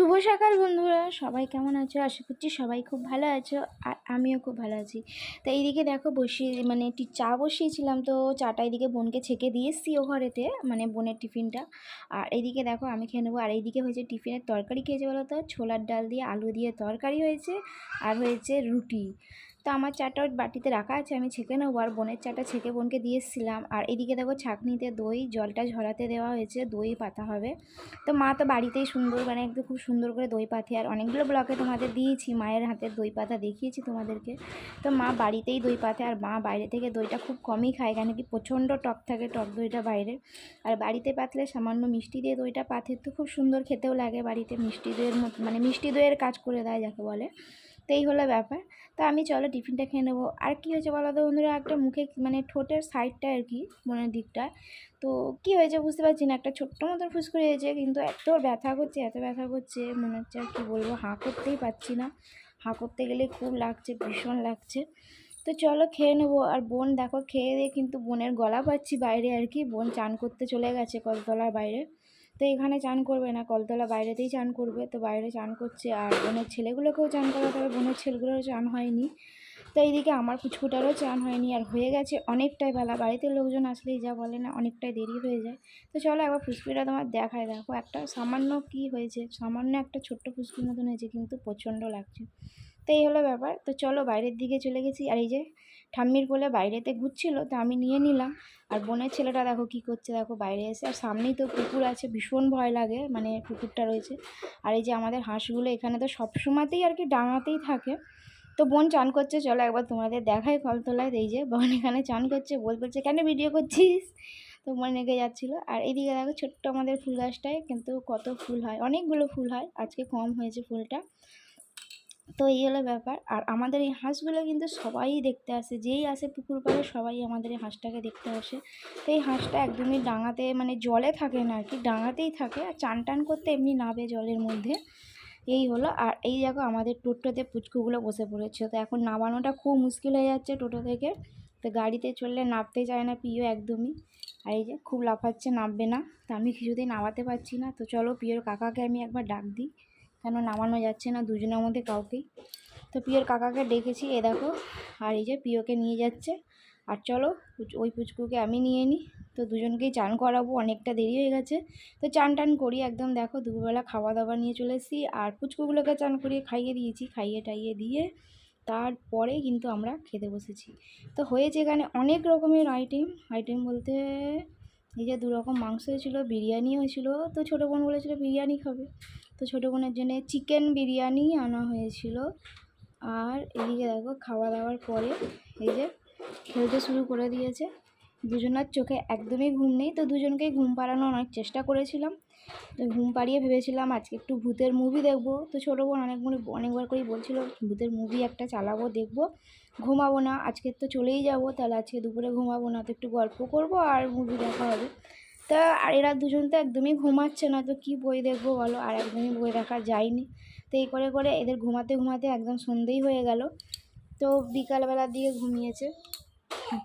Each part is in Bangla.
শুভ সকাল বন্ধুরা। সবাই কেমন আছো? আশা করছি সবাই খুব ভালো আছো আর আমিও খুব ভালো আছি। তো এইদিকে দেখো বসিয়ে মানে একটি চা বসিয়েছিলাম তো চাটা এইদিকে বোনকে ছেঁকে দিয়ে এসছি ও ঘরেতে মানে বোনের টিফিনটা। আর এইদিকে দেখো আমি খেয়ে নেব। আর এইদিকে হয়েছে টিফিনের তরকারি খেয়েছে বলো তো? ছোলার ডাল দিয়ে আলু দিয়ে তরকারি হয়েছে আর হয়েছে রুটি। তো আমার চাটা বাটিতে রাখা আছে, আমি ছেঁকে নেব। আর বোনের চাটা ছেঁকে বোনকে দিয়ে এসেছিলাম আর এদিকে দেখো ছাঁকনিতে দই, জলটা ঝরাতে দেওয়া হয়েছে, দই পাতা হবে। তো মা তো বাড়িতেই সুন্দর মানে একদম খুব সুন্দর করে দই পাতি। আর অনেকগুলো ব্লকে তোমাদের দিয়েছি, মায়ের হাতের দই পাতা দেখিয়েছি তোমাদেরকে। তো মা বাড়িতেই দই পাতে, আর মা বাইরে থেকে দইটা খুব কমই খায়, কেন কি প্রচণ্ড টক থাকে টক দইটা বাইরে। আর বাড়িতে পাতলে সামান্য মিষ্টি দিয়ে দইটা পাথের তো খুব সুন্দর খেতেও লাগে বাড়িতে। মিষ্টি দইয়ের মানে মিষ্টি দইয়ের কাজ করে দেয়, যাকে বলে। এই হলো ব্যাপার। তো আমি চলো টিফিনটা খেয়ে নেব। আর কী হয়েছে বলো তো বন্ধুরা? একটা মুখে মানে ঠোঁটের সাইডটা আর কি মনের দিকটা। তো কী হয়েছে বুঝতে পারছি না। একটা ছোট্ট মতো ফুসকুড়ি হয়েছে, কিন্তু এত ব্যথা করছে, এত ব্যথা করছে, মনে হচ্ছে আর কী বলব, হাঁ করতেই পারছি না। হাঁ করতে গেলে খুব লাগছে, ভীষণ লাগছে। তো চলো খেয়ে নেব। আর বোন দেখো, খেয়ে দিয়ে কিন্তু বোনের গলা পাচ্ছি বাইরে আর কি। বোন চান করতে চলে গেছে কলতলার বাইরে। তো এখানে চান করবে না, কলতলা বাইরেতেই চান করবে। তো বাইরে চান করছে আর বোনের ছেলেগুলোকেও চান করা তবে বোনের ছেলেগুলোরও চান হয়নি। তো এইদিকে আমার কুচকুটারও চান হয়নি আর হয়ে গেছে অনেকটাই বেলা। বাড়িতে লোকজন আসলেই যা বলে না, অনেকটাই দেরি হয়ে যায়। তো চলো একবার ফুসকুড়িটা তোমার দেখায় দেখো। একটা সামান্য কি হয়েছে, সামান্য একটা ছোট্ট ফুসকুর মতন হয়েছে, কিন্তু প্রচণ্ড লাগছে। তো এই হলো ব্যাপার। তো চলো বাইরের দিকে চলে গেছি। আর এই যে ঠাম্মির কোলে বাইরেতে ঘুরছিল, তো আমি নিয়ে নিলাম। আর বোনের ছেলেটা দেখো কি করছে, দেখো বাইরে এসে, আর সামনেই তো পুকুর আছে, ভীষণ ভয় লাগে মানে পুকুরটা রয়েছে। আর এই যে আমাদের হাঁসগুলো, এখানে তো সবসময়তেই আর কি ডাঙাতেই থাকে। তো বোন চান করছে, চলো একবার তোমাদের দেখাই কলতলায় এই যে বোন এখানে চান করছে, বল বলছে কেন ভিডিও করছিস? তো বোন রেগে যাচ্ছিল। আর এইদিকে দেখো ছোট্ট আমাদের ফুল গাছটায় কিন্তু কত ফুল হয়, অনেকগুলো ফুল হয়, আজকে কম হয়েছে ফুলটা। তো এই হলো ব্যাপার। আর আমাদের এই হাঁসগুলো কিন্তু সবাই দেখতে আসে, যেই আসে পুকুর পাড়ে সবাই আমাদের এই হাঁসটাকে দেখতে আসে। তো এই হাঁসটা একদমই ডাঙাতে মানে জলে থাকে না আর কি, ডাঙাতেই থাকে আর চান টান করতে এমনি নাবে জলের মধ্যে। এই হলো আর এই দেখো আমাদের টোটোতে পুচকুগুলো বসে পড়েছে। তো এখন নামানোটা খুব মুশকিল হয়ে যাচ্ছে টোটো থেকে। তো গাড়িতে চললে নামতে চায় না পিও একদমই। আর এই যে খুব লাফাচ্ছে, নামবে না। তো আমি কিছুতেই নামাতে পারছি না। তো চলো পিওর কাকাকে আমি একবার ডাক দিই। কেন নামানো যাচ্ছে না দুজনের মধ্যে কাউকেই তো পিওর কাকাকে ডেকেছি, এ দেখো, আর এই যে পিওকে নিয়ে যাচ্ছে। আর চলো ওই পুচকুকে আমি নিয়ে নিই। তো দুজনকেই চান করাবো, অনেকটা দেরি হয়ে গেছে। তো চান টান করি, একদম দেখো, দুপুরবেলা খাওয়া দাওয়া নিয়ে চলে এসেছি। আর পুচকুগুলোকে চান করিয়ে খাইয়ে দিয়েছি, খাইয়ে টাইয়ে দিয়ে তারপরে কিন্তু আমরা খেতে বসেছি। তো হয়েছে এখানে অনেক রকমের আইটেম আইটেম বলতে এই যে দু রকম মাংস হয়েছিলো, বিরিয়ানি হয়েছিল, তো ছোটো বোন বলেছিলো বিরিয়ানি খাবে। তো ছোটো বোনের জন্য চিকেন বিরিয়ানি আনা হয়েছিল। আর এদিকে দেখো খাওয়া দাওয়ার পরে এই যে খেলতে শুরু করে দিয়েছে। দুজনের চোখে একদমই ঘুম নেই, তো দুজনকেই ঘুম পাড়ানোর অনেক চেষ্টা করেছিলাম। তো ঘুম পাড়িয়ে ভেবেছিলাম আজকে একটু ভূতের মুভি দেখব। তো ছোটো বোন অনেক মনে অনেকবার করেই বলছিল, ভূতের মুভি একটা চালাবো, দেখব। ঘুমাবো না, আজকে তো চলেই যাব, তাহলে আজকে দুপুরে ঘুমাবো না, তো একটু গল্প করব আর মুভি দেখা হবে। তা আর এরা দুজন তো একদমই ঘুমাচ্ছে না, তো কি বই দেখব বলো? আর একদমই বই দেখা যায়নি। তো এই করে করে এদের ঘুমাতে ঘুমাতে একদম সন্ধেই হয়ে গেল। তো বিকালবেলার দিকে ঘুমিয়েছে।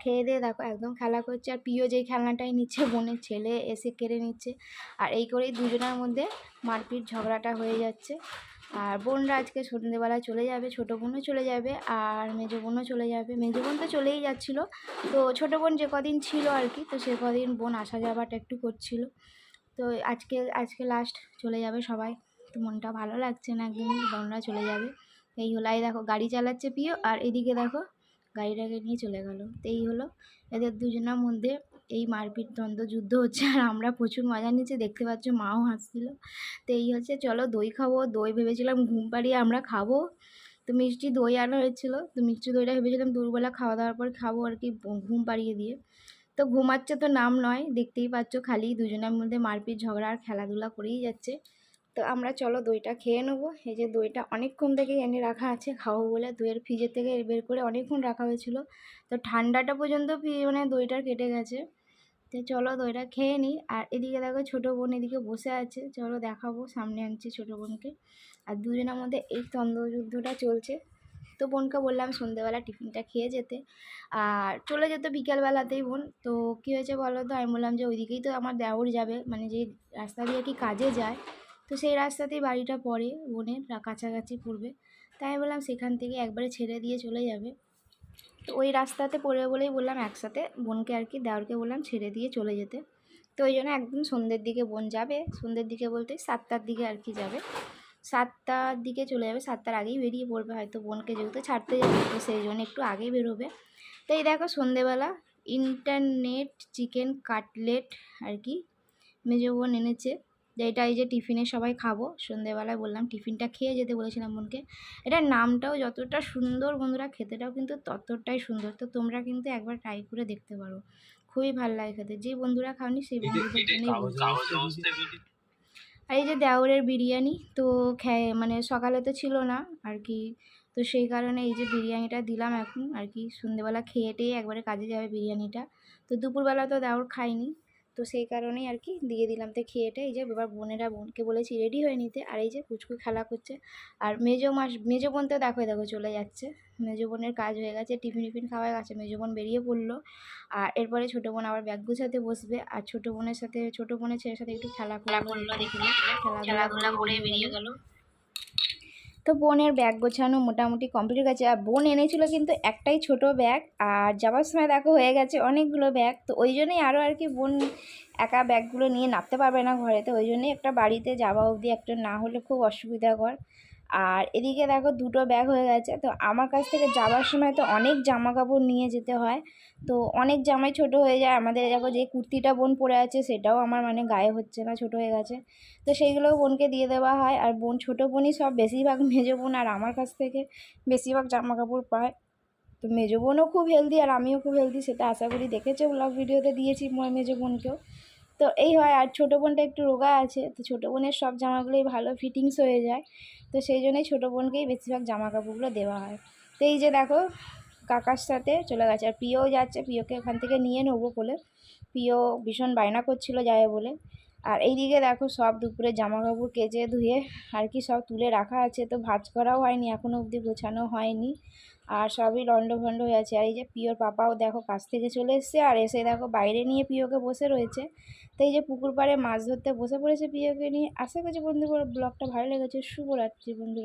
খেয়ে দিয়ে দেখো একদম খেলা করছে। আর প্রিয় যেই খেলনাটাই নিচ্ছে, বোনের ছেলে এসে কেড়ে নিচ্ছে। আর এই করেই দুজনের মধ্যে মারপিট ঝগড়াটা হয়ে যাচ্ছে। আর বোনরা আজকে সন্ধ্যেবেলায় চলে যাবে, ছোটো বোনও চলে যাবে আর মেজো বোনও চলে যাবে। মেজো বোন তো চলেই যাচ্ছিল। তো ছোটো বোন যে কদিন ছিল আর কি, তো সে কদিন বোন আসা যাওয়াটা একটু করছিল। তো আজকে আজকে লাস্ট চলে যাবে সবাই। তো মনটা ভালো লাগছে না একদমই, বোনরা চলে যাবে। এই হলো, এই দেখো গাড়ি চালাচ্ছে প্রিয় আর এদিকে দেখো গাড়িটাকে নিয়ে চলে গেল। তো এই হলো, এদের দুজনের মধ্যে এই মারপিট দ্বন্দ্ব যুদ্ধ হচ্ছে, আর আমরা প্রচুর মজা নিচ্ছি দেখতে পাচ্ছ মাও হাসছিল। তো এই হচ্ছে, চলো দই খাব, দই ভেবেছিলাম ঘুম পাড়িয়ে আমরা খাব। তো মিষ্টি দই আনা হয়েছিলো, তো মিষ্টি দইটা ভেবেছিলাম দুপুরবেলা খাওয়া দাওয়ার পর খাব আর কি ঘুম পাড়িয়ে দিয়ে। তো ঘুমাচ্ছে তো নাম নয়, দেখতেই পাচ্ছ খালি দুজনের মধ্যে মারপিট, ঝগড়া আর খেলাধুলা করেই যাচ্ছে। তো আমরা চলো দইটা খেয়ে নেব, এই যে দইটা অনেকক্ষণ থেকে এনে রাখা আছে, খাব বলে দইয়ের ফ্রিজের থেকে বের করে অনেকক্ষণ রাখা হয়েছিল। তো ঠান্ডাটা পর্যন্ত মানে দইটার কেটে গেছে। তো চলো দইটা খেয়ে নিই। আর এদিকে দেখো ছোটো বোন এদিকে বসে আছে। চলো দেখাবো, সামনে আনছি ছোটো বোনকে। আর দুজনের মধ্যে এই দ্বন্দ্বযুদ্ধটা চলছে। তো বোনকে বললাম সন্ধ্যেবেলা টিফিনটা খেয়ে যেতে। আর চলে যেত বিকালবেলাতেই বোন। তো কী হয়েছে বলো তো? আমি বললাম যে ওইদিকেই তো আমার দেওর যাবে। মানে যে রাস্তা দিয়ে কি কাজে যায়। তো সেই রাস্তাতেই বাড়িটা পড়ে বোনের, কাছাকাছি পড়বে। তাই বললাম সেখান থেকে একবারে ছেড়ে দিয়ে চলে যাবে। তো ওই রাস্তাতে পড়বে বলেই বললাম একসাথে বোনকে আর কি, দেওরকে বললাম ছেড়ে দিয়ে চলে যেতে। তো ওই জন্য একদম সন্ধ্যের দিকে বোন যাবে, সন্ধ্যের দিকে বলতে সাতটার দিকে আর কি যাবে। সাতটার দিকে চলে যাবে, সাতটার আগেই বেরিয়ে পড়বে, হয়তো বোনকে যেহেতু ছাড়তে যাবে, তো সেই জন্য একটু আগেই বেরোবে। তো এই দেখো সন্ধেবেলা ইন্টারনেট, চিকেন কাটলেট আর কি, মেজো বোন এনেছে। যে এটা এই যে টিফিনে সবাই খাব। সন্ধেবেলায় বললাম টিফিনটা খেয়ে যেতে বলেছিলাম বোনকে। এটার নামটাও যতটা সুন্দর বন্ধুরা খেতেটাও কিন্তু ততটাই সুন্দর। তো তোমরা কিন্তু একবার ট্রাই করে দেখতে পারো। খুবই ভালো লাগে খেতে। যে বন্ধুরা খাওনি সেই বন্ধুদের জন্যই। আর এই যে দেওরের বিরিয়ানি তো খেয়ে মানে সকালে তো ছিল না আর কি। তো সেই কারণে এই যে বিরিয়ানিটা দিলাম এখন আর কি। সন্ধ্যেবেলা খেয়ে টেয়ে একবারে কাজে যাবে বিরিয়ানিটা। তো দুপুরবেলা তো দেওর খাইনি। তো সেই কারণেই আর কি দিয়ে দিলাম। তো খেয়ে টেয়ে এই যে এবার বোনেরা বোনকে বলেছি রেডি হয়ে নিতে। আর এই যে পুচকু খেলা করছে। আর মেজো মাস মেজো বোন তো দেখো দেখো চলে যাচ্ছে। মেজো বোনের কাজ হয়ে গেছে টিফিন টিফিন খাওয়া গেছে। মেজো বোন বেরিয়ে পড়ল। আর এরপরে ছোটো বোন আবার ব্যাগ গুছাতে বসবে। আর ছোটো বোনের সাথে ছোটো বোনের ছেলের সাথে একটু খেলা করল দেখল খেলাধুলা করে বেরিয়ে গেল। তো বোনের ব্যাগ গোছানো মোটামুটি কমপ্লিট গেছে। আর বোন এনেছিল কিন্তু একটাই ছোট ব্যাগ আর যাওয়ার সময় দেখো হয়ে গেছে অনেকগুলো ব্যাগ তো ওই জন্যই আরও আর কি বোন একা ব্যাগগুলো নিয়ে নামতে পারবে না ঘরেতে ওই জন্যই একটা বাড়িতে যাওয়া অবধি একটা না হলে খুব অসুবিধাকর। আর এদিকে দেখো দুটো ব্যাগ হয়ে গেছে। তো আমার কাছ থেকে যাওয়ার সময় তো অনেক জামা কাপড় নিয়ে যেতে হয়। তো অনেক জামাই ছোট হয়ে যায়। আমাদের দেখো যে কুর্তিটা বোন পরে আছে, সেটাও আমার মানে গায়ে হচ্ছে না, ছোট হয়ে গেছে। তো সেইগুলোও বোনকে দিয়ে দেওয়া হয়। আর বোন ছোটো বোনই সব বেশিরভাগ মেজো বোন আর আমার কাছ থেকে বেশিরভাগ জামা কাপড় পায়। তো মেজো বোনও খুব হেলদি আর আমিও খুব হেলদি সেটা আশা করি দেখেছ ব্লগ ভিডিওতে দিয়েছি মেজো বোনকেও। তো এই হয়, আর ছোটো বোনটা একটু রোগা আছে, তো ছোটো বোনের সব জামাগুলোই ভালো ফিটিংস হয়ে যায়, তো সেই জন্যই ছোটো বোনকেই বেশিরভাগ জামা কাপড়গুলো দেওয়া হয়। তো এই যে দেখো, কাকার সাথে চলে গেছে, আর প্রিয়ও যাচ্ছে, প্রিয়কে ওখান থেকে নিয়ে নেব বলে। প্রিয় ভীষণ বায়না করছিল যাবে বলে। আর এইদিকে দেখো সব দুপুরে জামা কাপড় কেচে ধুয়ে আর কি সব তুলে রাখা আছে, তো ভাজ করাও হয়নি এখনও অবধি গোছানো হয়নি। আর সবই লন্ড ভন্ড হয়ে আছে। আর এই যে পিওর পাপাও দেখো কাছ থেকে চলে এসছে, আর এসে দেখো বাইরে নিয়ে পিওকে বসে রয়েছে। তো এই যে পুকুর পাড়ে মাছ ধরতে বসে পড়েছে পিওকে নিয়ে। আশা করছি বন্ধুরা ব্লগটা ভালো লেগেছে। শুভরাত্রি বন্ধুরা।